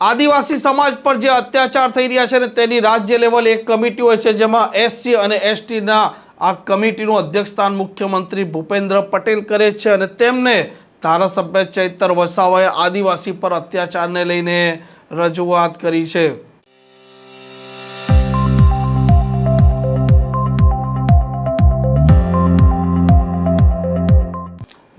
આદિવાસી સમાજ પર જે અત્યાચાર થઈ રહ્યા છે ને તેની રાજ્ય લેવલે એક કમિટી હોય છે, જેમાં એસસી અને એસટીના આ કમિટીનું અધ્યક્ષસ્થાન મુખ્યમંત્રી ભૂપેન્દ્ર પટેલ કરે છે અને તેમને ધારાસભ્ય ચૈતર વસાવાએ આદિવાસી પર અત્યાચારને લઈને રજૂઆત કરી છે.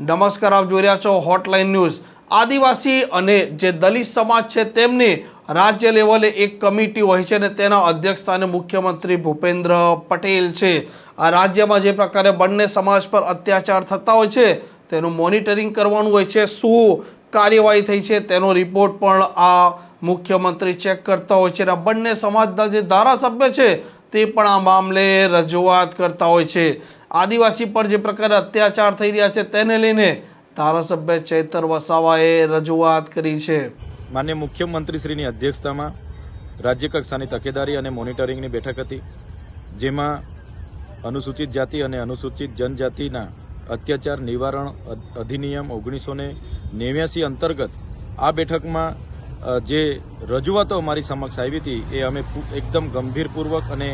નમસ્કાર, આપ જોઈ રહ્યા છો હોટલાઇન ન્યૂઝ આદિવાસી અને જે દલિત સમાજ છે તેમની રાજ્ય લેવલે એક કમિટી હોય છે અને તેના અધ્યક્ષસ્થાને મુખ્યમંત્રી ભૂપેન્દ્ર પટેલ છે. આ રાજ્યમાં જે પ્રકારે બંને સમાજ પર અત્યાચાર થતા હોય છે, તેનું મોનિટરિંગ કરવાનું હોય છે, શું કાર્યવાહી થઈ છે તેનો રિપોર્ટ પણ આ મુખ્યમંત્રી ચેક કરતા હોય છે અને બંને સમાજના જે ધારાસભ્ય છે તે પણ આ મામલે રજૂઆત કરતા હોય છે. આદિવાસી પર જે પ્રકારે અત્યાચાર થઈ રહ્યા છે તેને લઈને ધારાસભ્ય ચૈતર વસાવાએ રજૂઆત કરી છે. માન્ય મુખ્યમંત્રીશ્રીની અધ્યક્ષતામાં રાજ્ય કક્ષાની તકેદારી અને મોનિટરિંગની બેઠક હતી, જેમાં અનુસૂચિત જાતિ અને અનુસૂચિત જનજાતિના અત્યાચાર નિવારણ અધિનિયમ ઓગણીસો ને નેવ્યાસી અંતર્ગત આ બેઠકમાં જે રજૂઆતો અમારી સમક્ષ આવી હતી, એ અમે એકદમ ગંભીરપૂર્વક અને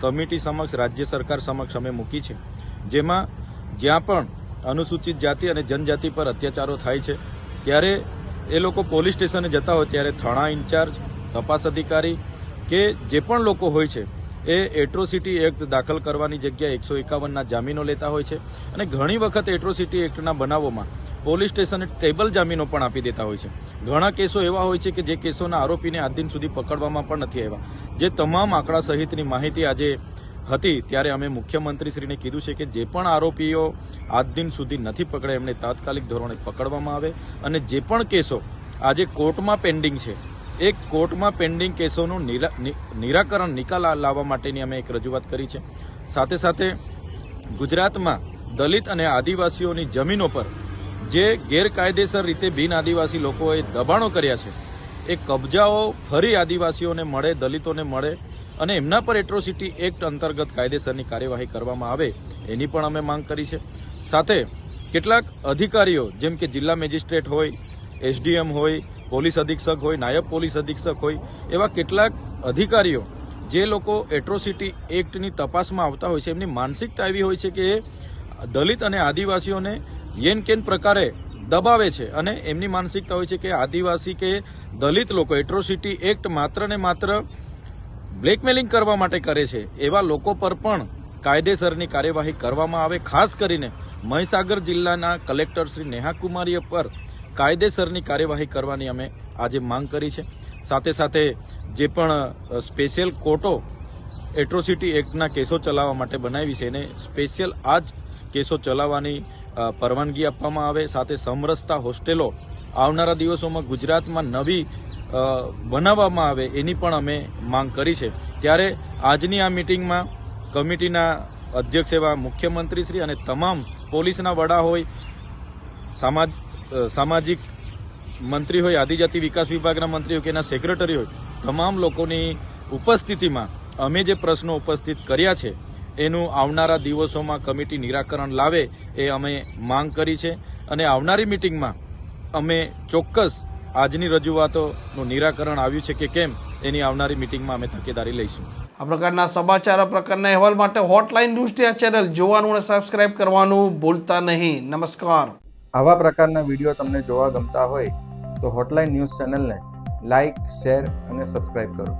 કમિટી સમક્ષ, રાજ્ય સરકાર સમક્ષ અમે મૂકી છે. જેમાં જ્યાં પણ અનુસૂચિત જાતિ અને જનજાતિ પર અત્યાચારો થાય છે. ત્યારે એ લોકો પોલીસ સ્ટેશને જતા હોય ત્યારે થાણા ઇન્ચાર્જ, તપાસ અધિકારી કે જે પણ લોકો હોય છે, એ એટ્રોસિટી એક્ટ દાખલ કરવાની જગ્યાએ એકસો એકાવનના જામીનો લેતા હોય છે અને ઘણી વખત એટ્રોસિટી એક્ટના બનાવોમાં પોલીસ સ્ટેશને ટેબલ જામીનો પણ આપી દેતા હોય છે. ઘણા કેસો એવા હોય છે કે જે કેસોના આરોપીને આજ દિન સુધી પકડવામાં પણ નથી આવ્યા. જે તમામ આંકડા સહિતની માહિતી આજે હતી ત્યારે અમે મુખ્યમંત્રીશ્રીને કીધું છે કે જે પણ આરોપીઓ આજ દિન સુધી નથી પકડે, એમને તાત્કાલિક ધોરણે પકડવામાં આવે અને જે પણ કેસો આજે કોર્ટમાં પેન્ડિંગ છે, એ કોર્ટમાં પેન્ડિંગ કેસોનું નિરા- નિરાકરણ નિકાલ લાવવા માટેની અમે એક રજૂઆત કરી છે. સાથે સાથે ગુજરાતમાં દલિત અને આદિવાસીઓની જમીનો પર જે ગેરકાયદેસર રીતે બિન આદિવાસી લોકોએ દબાણો કર્યા છે, એ કબજાઓ ફરી આદિવાસીઓને મળે, દલિતોને મળે અને એમના પર એટ્રોસિટી એક્ટ અંતર્ગત કાયદેસરની કાર્યવાહી કરવામાં આવે એની પણ અમે માંગ કરી છે. સાથે કેટલાક અધિકારીઓ, જેમ કે જિલ્લા મેજિસ્ટ્રેટ હોય, એસડીએમ હોય, પોલીસ અધિક્ષક હોય, નાયબ પોલીસ અધિક્ષક હોય, એવા કેટલાક અધિકારીઓ જે લોકો એટ્રોસિટી એક્ટની તપાસમાં આવતા હોય છે, એમની માનસિકતા એવી હોય છે કે દલિત અને આદિવાસીઓને યેન કેન પ્રકારે દબાવે છે અને એમની માનસિકતા હોય છે કે આદિવાસી કે દલિત લોકો એટ્રોસિટી એક્ટ માત્ર ને માત્ર બ્લેકમેલિંગ કરવા માટે કરે છે, એવા લોકો પર પણ કાયદેસરની કાર્યવાહી કરવામાં આવે, ખાસ કરીને મહીસાગર જિલ્લાના કલેક્ટર શ્રી નેહા કુમારીએ પર કાયદેસરની કાર્યવાહી કરવાની અમે આજે માંગ કરી છે. સાથે સાથે જે પણ સ્પેશિયલ કોર્ટો એટ્રોસિટી એક્ટના કેસો ચલાવવા માટે બનાવી છે, એને સ્પેશિયલ આ જ કેસો ચલાવવાની પરવાનગી આપવામાં આવે. સાથે સમરસતા હોસ્ટેલો આવનારા દિવસોમાં ગુજરાતમાં નવી બનાવવામાં આવે એની પણ અમે માંગ કરી છે. ત્યારે આજની આ મિટિંગમાં કમિટીના અધ્યક્ષ એવા મુખ્યમંત્રીશ્રી અને તમામ પોલીસના વડા હોય, સમાજ સામાજિક મંત્રી હોય, આદિજાતિ વિકાસ વિભાગના મંત્રી હોય કે એના સેક્રેટરી હોય, તમામ લોકોની ઉપસ્થિતિમાં અમે જે પ્રશ્નો ઉપસ્થિત કર્યા છે, એનું આવનારા દિવસોમાં કમિટી નિરાકરણ લાવે એ અમે માંગ કરી છે. અને આવનારી મિટિંગમાં અમે ચોક્કસ આજની રજૂઆતોનું નિરાકરણ આવ્યું છે કે કેમ એની આવનારી મિટિંગમાં અમે તકેદારી લઈશું. આ પ્રકારના સમાચાર આ પ્રકારના અહેવાલ માટે હોટલાઇન ન્યૂઝ આ ચેનલ જોવાનું અને સબસ્ક્રાઇબ કરવાનું ભૂલતા નહીં. નમસ્કાર. આવા પ્રકારના વીડિયો તમને જોવા ગમતા હોય તો હોટલાઇન ન્યૂઝ ચેનલને લાઇક શેર અને સબસ્ક્રાઇબ કરો.